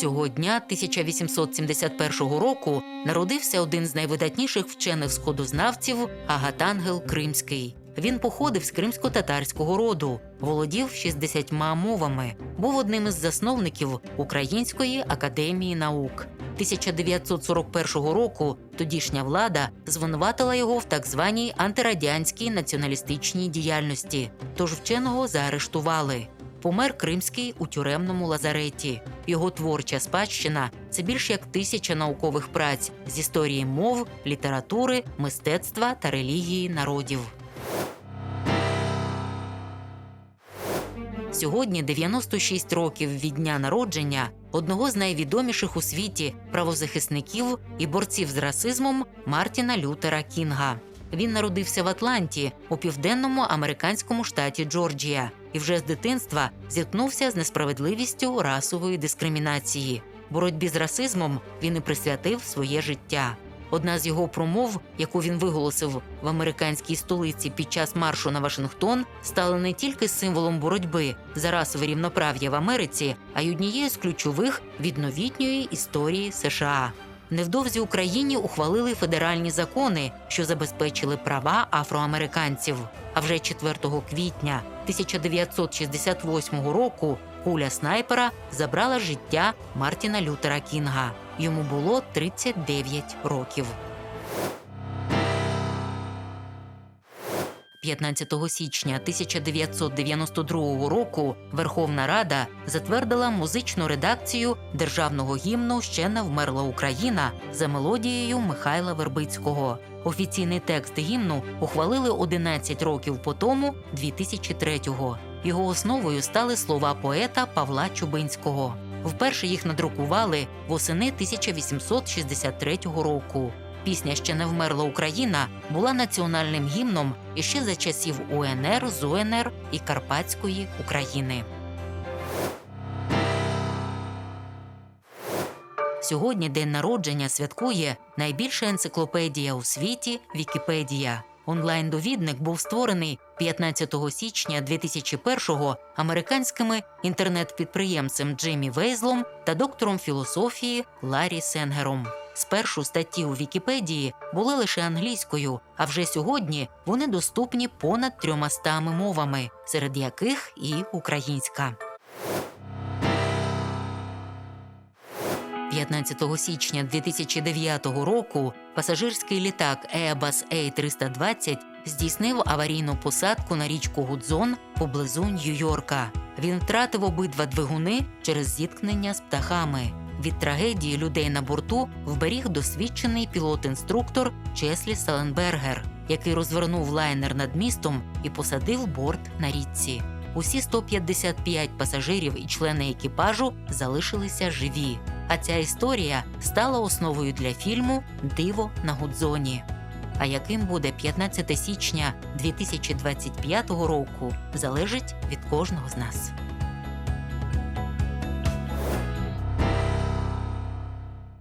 Цього дня 1871 року народився один з найвидатніших вчених сходознавців Агатангел Кримський. Він походив з кримсько-татарського роду, володів 60 мовами, був одним із засновників Української академії наук. 1941 року тодішня влада звинуватила його в так званій антирадянській націоналістичній діяльності, тож вченого заарештували. Помер Кримський у тюремному лазареті. Його творча спадщина це більш як тисяча наукових праць з історії мов, літератури, мистецтва та релігії народів. Сьогодні 96 років від дня народження одного з найвідоміших у світі правозахисників і борців з расизмом Мартіна Лютера Кінга. Він народився в Атланті у південному американському штаті Джорджія і вже з дитинства зіткнувся з несправедливістю расової дискримінації. Боротьбі з расизмом він і присвятив своє життя. Одна з його промов, яку він виголосив в американській столиці під час маршу на Вашингтон, стала не тільки символом боротьби за расове рівноправ'я в Америці, а й однією з ключових від новітньої історії США. Невдовзі Україні ухвалили федеральні закони, що забезпечили права афроамериканців. А вже 4 квітня 1968 року куля снайпера забрала життя Мартіна Лютера Кінга. Йому було 39 років. 15 січня 1992 року Верховна Рада затвердила музичну редакцію державного гімну Ще не вмерла Україна за мелодією Михайла Вербицького. Офіційний текст гімну ухвалили 11 років по тому, 2003-го. Його основою стали слова поета Павла Чубинського. Вперше їх надрукували восени 1863 року. Пісня Ще не вмерла Україна була національним гімном іще за часів УНР, ЗУНР і Карпатської України. Сьогодні день народження святкує найбільша енциклопедія у світі Вікіпедія. Онлайн-довідник був створений 15 січня 2001-го американськими інтернет-підприємцем Джиммі Вейзлом та доктором філософії Ларі Сенгером. Спершу статті у Вікіпедії були лише англійською, а вже сьогодні вони доступні понад трьомастами мовами, серед яких і українська. 15 січня 2009 року пасажирський літак Airbus A320 здійснив аварійну посадку на річку Гудзон поблизу Нью-Йорка. Він втратив обидва двигуни через зіткнення з птахами. Від трагедії людей на борту вберіг досвідчений пілот-інструктор Чеслі Саленбергер, який розвернув лайнер над містом і посадив борт на річці. Усі 155 пасажирів і члени екіпажу залишилися живі. А ця історія стала основою для фільму Диво на Гудзоні. А яким буде 15 січня 2025 року, залежить від кожного з нас.